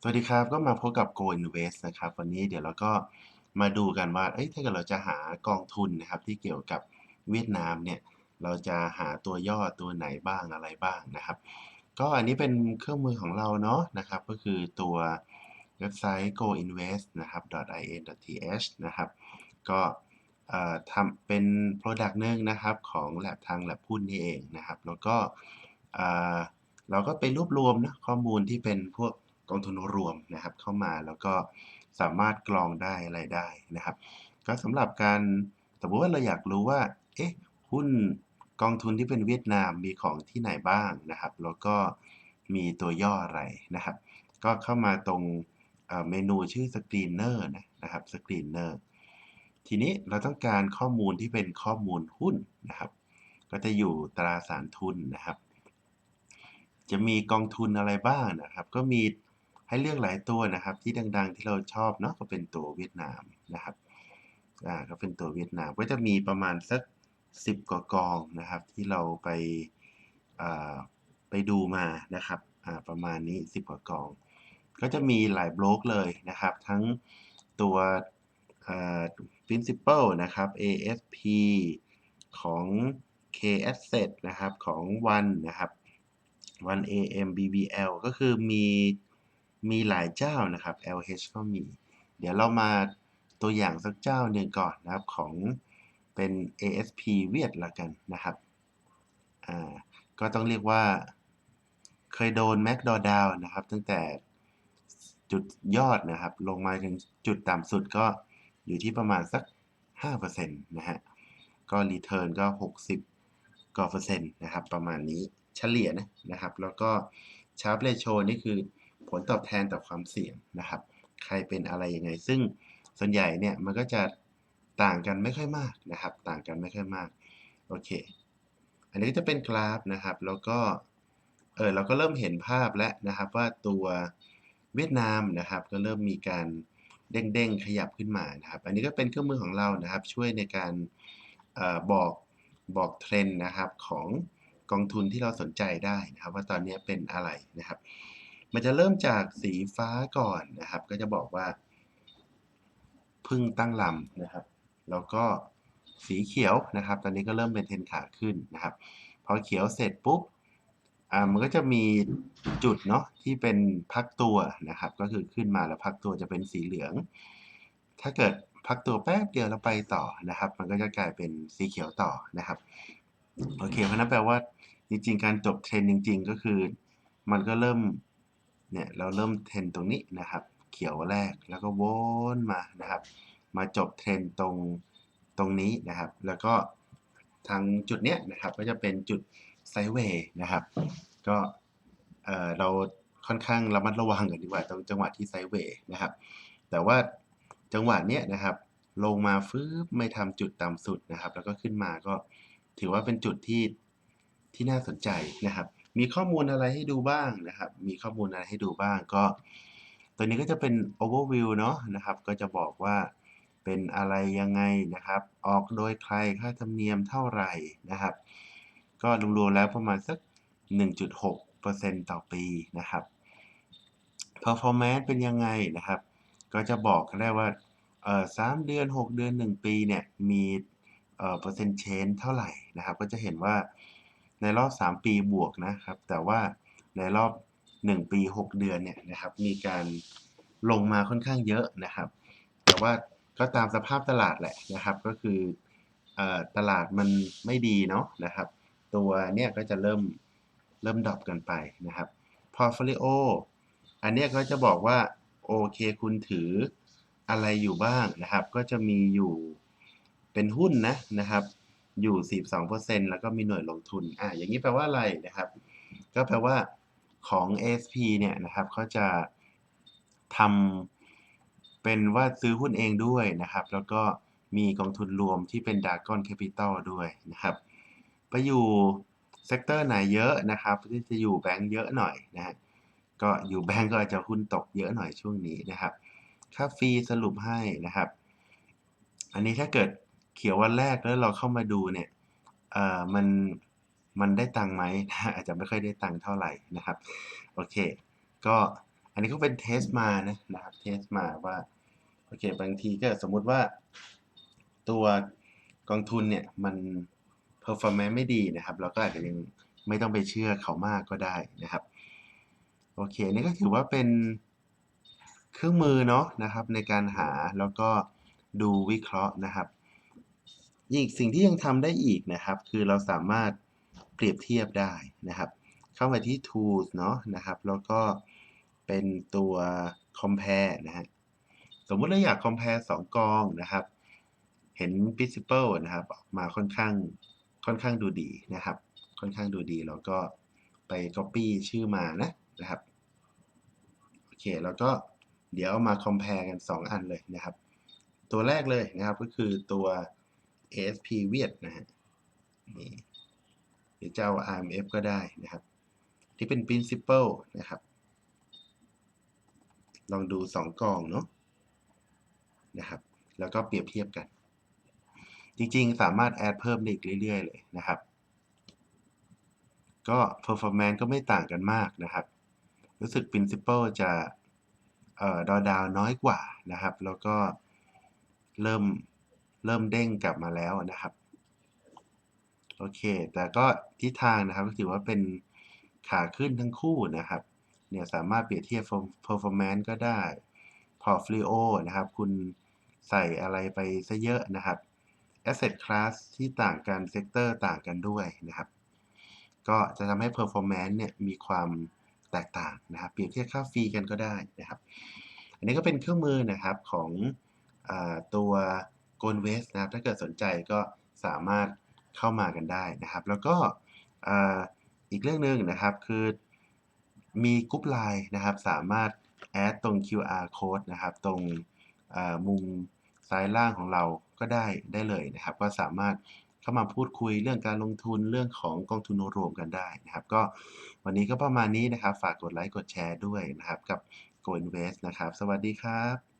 สวัสดีครับ ก็มาพบกับ Go Invest นะครับ วันนี้เดี๋ยวเราก็มาดูกันว่าเอ้ยถ้าเกิดเราจะหากองทุนนะครับ ที่เกี่ยวกับเวียดนามเนี่ย เราจะหาตัวย่อตัวไหนบ้างอะไรบ้างนะครับ ก็อันนี้เป็นเครื่องมือของเราเนาะนะครับ ก็คือตัวเว็บไซต์ goinvest นะครับ .in.th นะครับ ก็ทำเป็น Product หนึ่งนะครับของแลบทางแลบหุ้นนี่เองนะครับ แล้วก็เราก็ไปรวบรวมนะข้อมูลที่เป็นพวก กองทุนรวมนะครับเข้ามาแล้วก็สามารถกรองได้อะไรได้นะครับ ก็สำหรับการสมมติว่าเราอยากรู้ว่าเอ๊ะหุ้นกองทุนที่เป็นเวียดนามมีของที่ไหนบ้างนะครับ แล้วก็มีตัวย่ออะไรนะครับ ก็เข้ามาตรงเมนูชื่อ Screener นะนะครับ Screener ทีนี้เราต้องการข้อมูลที่เป็นข้อมูลหุ้นนะครับ ก็จะอยู่ตราสารทุนนะครับ จะมีกองทุนอะไรบ้างนะครับ ก็มี ให้เลือกหลายตัวนะครับ ที่ดัง ๆ ที่เราชอบเนาะก็เป็นตัวเวียดนามนะครับอ่าก็เป็นตัวเวียดนามก็จะมีประมาณสัก 10กว่ากองนะครับ ที่เราไปอ่าไปดูมานะครับอ่าประมาณนี้ 10กว่ากอง ก็จะมีหลายบล็อกเลยนะครับ ทั้งตัวอ่า principal นะครับ ASP ของ K Asset นะครับของ One นะครับ One AM BBL ก็คือมี มีหลายเจ้านะครับ LH ก็มี เดี๋ยวเรามาตัวอย่างสักเจ้าหนึ่งก่อนนะครับของเป็น ASP เวียดละกันนะครับอ่าก็ต้องเรียกว่าเคยโดน Mac d o d o w นะครับ ตั้งแต่จุดยอดนะครับ ลงมาถึงจุดต่ำสุดก็อยู่ที่ประมาณสัก 5%นะฮะ ก็รีเทิร์นก็ 60กว่าเปอร์เซ็นต์นะครับ ประมาณนี้เฉลี่ยนะนะครับ แล้วก็ชาร์ปเรโชนี่คือ ผลตอบแทนต่อความเสี่ยงนะครับ ใครเป็นอะไรยังไง ซึ่งส่วนใหญ่เนี่ยมันก็จะต่างกันไม่ค่อยมากนะครับ ต่างกันไม่ค่อยมากโอเค อันนี้ก็จะเป็นกราฟนะครับ แล้วก็เออเราก็เริ่มเห็นภาพแล้วนะครับว่าตัวเวียดนามนะครับ ก็เริ่มมีการเด้งๆขยับขึ้นมานะครับ อันนี้ก็เป็นเครื่องมือของเรานะครับ ช่วยในการออบอกบอกเทรนด์นะครับของกองทุนที่เราสนใจได้นะครับ ว่าตอนนี้เป็นอะไรนะครับ มันจะเริ่มจากสีฟ้าก่อนนะครับ ก็จะบอกว่าพึ่งตั้งลำนะครับ แล้วก็สีเขียวนะครับ ตอนนี้ก็เริ่มเป็นเทนขาขึ้นนะครับ พอเขียวเสร็จปุ๊บอ่ามันก็จะมีจุดเนาะที่เป็นพักตัวนะครับ ก็คือขึ้นมาแล้วพักตัวจะเป็นสีเหลือง ถ้าเกิดพักตัวแป๊บเดียวแล้วไปต่อนะครับ มันก็จะกลายเป็นสีเขียวต่อนะครับโอเคเพราะนั้นแปลว่าจริงๆ การจบเทรนจริง ๆ ก็คือ มันก็เริ่ม เนี่ยเราเริ่มเทรนตรงนี้นะครับ เขียวแรกแล้วก็วนมานะครับ มาจบเทรนตรงตรงนี้นะครับ แล้วก็ทางจุดเนี้ยนะครับก็จะเป็นจุดไซเวย์นะครับ ก็เอ่อเราค่อนข้างระมัดระวังกันดีกว่าตรงจังหวะที่ไซเวย์นะครับ แต่ว่าจังหวะเนี้ยนะครับ ลงมาฟื้บไม่ทำจุดต่ำสุดนะครับ แล้วก็ขึ้นมาก็ถือว่าเป็นจุดที่ที่น่าสนใจนะครับ มีข้อมูลอะไรให้ดูบ้างนะครับ มีข้อมูลอะไรให้ดูบ้างก็ ตัวนี้ก็จะเป็น overview เนาะนะครับ ก็จะบอกว่าเป็นอะไรยังไงนะครับ ออกโดยใครค่าธรรมเนียมเท่าไหร่นะครับ ก็รวมๆแล้วประมาณสัก 1.6%ต่อปีนะครับ performance เป็นยังไงนะครับ ก็จะบอกได้ว่าเอ่อ3เดือน 6 เดือน 1 ปีเนี่ยมีเอ่อเปอร์เซ็นต์เชนเท่าไหร่นะครับ ก็จะเห็นว่า ในรอบ 3 ปีบวกนะครับ แต่ว่าในรอบ 1 ปี 6 เดือนเนี่ยนะครับ มีการลงมาค่อนข้างเยอะนะครับ แต่ว่าก็ตามสภาพตลาดแหละนะครับ ก็คืออตลาดมันไม่ดีเนาะนะครับ ตัวเนี่ยก็จะเริ่มเริ่มดรอปกันไปนะครับ portfolio อันนี้ก็จะบอกว่าโอเคคุณถืออะไรอยู่บ้างนะครับ ก็จะมีอยู่เป็นหุ้นนะนะครับ อยู่ 42%แล้วก็มีหน่วยลงทุน อะอย่างนี้แปลว่าอะไรนะครับ ก็แปลว่าของ ASP เนี่ยนะครับเขาจะทำเป็นว่าซื้อหุ้นเองด้วยนะครับ แล้วก็มีกองทุนรวมที่เป็น Dragon Capital ด้วยนะครับ ไปอยู่เซกเตอร์ไหนเยอะนะครับที่จะอยู่แบงก์เยอะหน่อยนะฮะก็อยู่แบงก์ก็อาจจะหุ้นตกเยอะหน่อยช่วงนี้นะครับ ค่าฟรีสรุปให้นะครับ อันนี้ถ้าเกิด เขียววันแรกแล้วเราเข้ามาดูเนี่ยเอ่อมันมันได้ตังค์ไหมอาจจะไม่ค่อยได้ตังค์เท่าไหร่นะครับโอเค ก็อันนี้ก็เป็นเทสมานะนะครับเทสมาว่าโอเคบางทีก็สมมุติว่าตัวกองทุนเนี่ยมัน performance ไม่ดีนะครับ เราก็อาจจะยังไม่ต้องไปเชื่อเขามากก็ได้นะครับโอเคนี่ก็ถือว่าเป็นเครื่องมือเนาะนะครับในการหาแล้วก็ดูวิเคราะห์นะครับ อีกสิ่งที่ยังทำได้อีกนะครับ คือเราสามารถเปรียบเทียบได้นะครับ เข้ามาที่ tools เนาะนะครับ แล้วก็เป็นตัว compare นะฮะสมมุติเราอยาก compare 2 กองนะครับ เห็น principal นะครับออกมาค่อนข้างค่อนข้างดูดีนะครับ ค่อนข้างดูดีแล้วก็ไป copy ชื่อมานะนะครับโอเคแล้วก็เดี๋ยวมา compare กัน 2 อันเลยนะครับ ตัวแรกเลยนะครับก็คือตัว ASP เวียดนะฮะนี่หรือจะเอา RMF ก็ได้นะครับ ที่เป็น principal นะครับ ลองดู 2 กองเนาะนะครับ แล้วก็เปรียบเทียบกัน จริงๆ สามารถแอดเพิ่มได้อีกเรื่อย ๆ เลยนะครับ ก็ performance ก็ไม่ต่างกันมากนะครับ รู้สึก principal จะเอ่อดอดาวน้อยกว่านะครับ แล้วก็เริ่ม เริ่มเด้งกลับมาแล้วนะครับ โอเค แต่ก็ทิศทางนะครับก็ถือว่าเป็นขาขึ้นทั้งคู่นะครับ เนี่ยสามารถเปรียบเทียบ performance ก็ได้ portfolio นะครับ คุณใส่อะไรไปซะเยอะนะครับ asset class ที่ต่างกัน sector ต่างกันด้วยนะครับ ก็จะทำให้ performance เนี่ยมีความแตกต่างนะครับ เปรียบเทียบค่าฟรีกันก็ได้นะครับ อันนี้ก็เป็นเครื่องมือนะครับของอตัว g o l d w e s t นะครับ ถ้าเกิดสนใจก็สามารถเข้ามากันได้นะครับ แล้วก็อีกเรื่องหนึ่งนะครับคือมีกรุ๊ปไลน์นะครับ สามารถแอดตรง QR code นะครับ ตรงมุมซ้ายล่างของเราก็ได้ได้เลยนะครับ ก็สามารถเข้ามาพูดคุยเรื่องการลงทุนเรื่องของกองทุนรวมกันได้นะครับ ก็วันนี้ก็ประมาณนี้นะครับ ฝากกดไลค์กดแชร์ด้วยนะครับ กับ Go Invest นะครับ สวัสดีครับ